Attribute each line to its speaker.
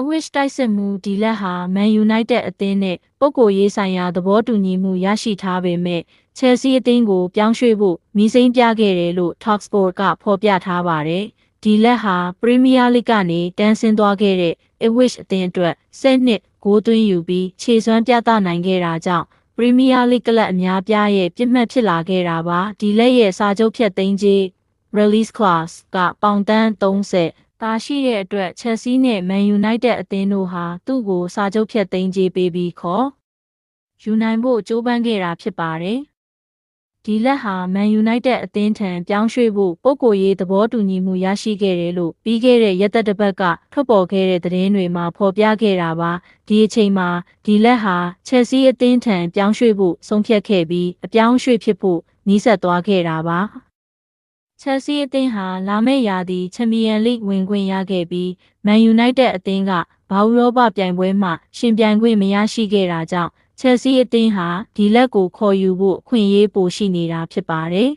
Speaker 1: အဝစ်တိုက်စစ်မှုဒီလက်ဟာ Man United အသင်းနဲ့ပုဂ္ဂိုလ်ရေးဆိုင်ရာသဘောတူညီမှုရရှိထားပေမဲ့ Chelsea အသင်းကိုပြောင်းရွှေ့ဖို့မိစိမ်းပြခဲ့တယ်လို့ Talksport ကဖော်ပြထားပါတယ်။ဒီလက်ဟာ Premier League ကနေတန်းဆင်းသွားခဲ့တဲ့ Ipswich အသင်းအတွက်10နှစ်ဂိုးသွင်းယူပြီးခြေစွမ်းပြသနိုင်ခဲ့တာကြောင့် Premier League ကလပ်အများပြားရဲ့ပြစ်မှတ်ဖြစ်လာခဲ့တာပါ။ဒီလက်ရဲ့စာချုပ်ဖြတ်သိမ်းခြင်း release clause ကပေါင်တန်း30 တာရှိတဲ့အတွက် Chelsea နဲ့ Man United အသင်းတို့ဟာသူ့ကိုစာချုပ်ဖြတ်သိမ်းကြေးပေးပြီးခေါ်ယူနိုင်ဖို့ကြိုးပမ်းခဲ့တာဖြစ်ပါတယ်။ဒီလက်ဟာ Man United အသင်းထံပြောင်းရွှေ့ဖို့ပုံကိုယ်ရေးသဘောတူညီမှုရရှိခဲ့တယ်လို့ပြီးခဲ့တဲ့ရက်သက်တစ်ပတ်ကထွက်ပေါ်ခဲ့တဲ့သတင်းတွေမှာဖော်ပြခဲ့တာပါ။ဒီအချိန်မှာဒီလက်ဟာ Chelsea အသင်းထံပြောင်းရွှေ့ဖို့ဆုံးဖြတ်ခဲ့ပြီးအပြောင်းရွှေ့ဖြစ်ဖို့နှီးဆက်သွားခဲ့တာပါ။ ချက်စီအသင်းဟာလာမယ့်ရာသီချန်ပီယံလိဝင်ခွင့်ရခဲ့ပြီးမန်ယူနိုက်တက်အသင်းကဘောက်ရောဘပြိုင်ပွဲမှာရှင်ပြိုင်ခွင့်မရရှိခဲ့တာကြောင့်ချက်စီအသင်းဟာဒီလက်ကိုခေါ်ယူဖို့အခွင့်အရေးပိုရှိနေတာဖြစ်ပါတယ်